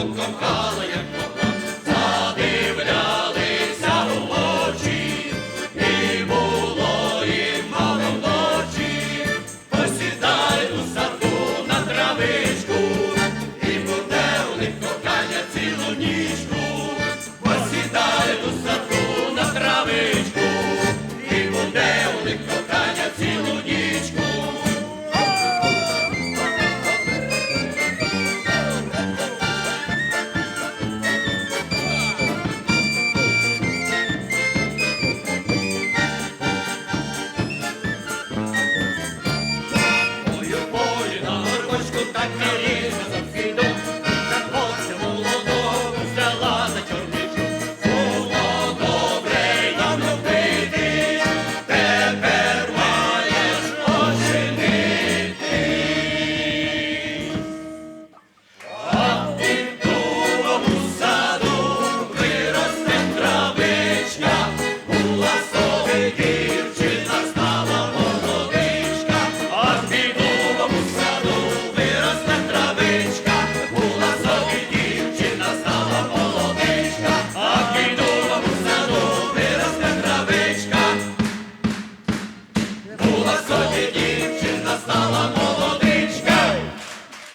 покохала, як. молоді дівчина стала.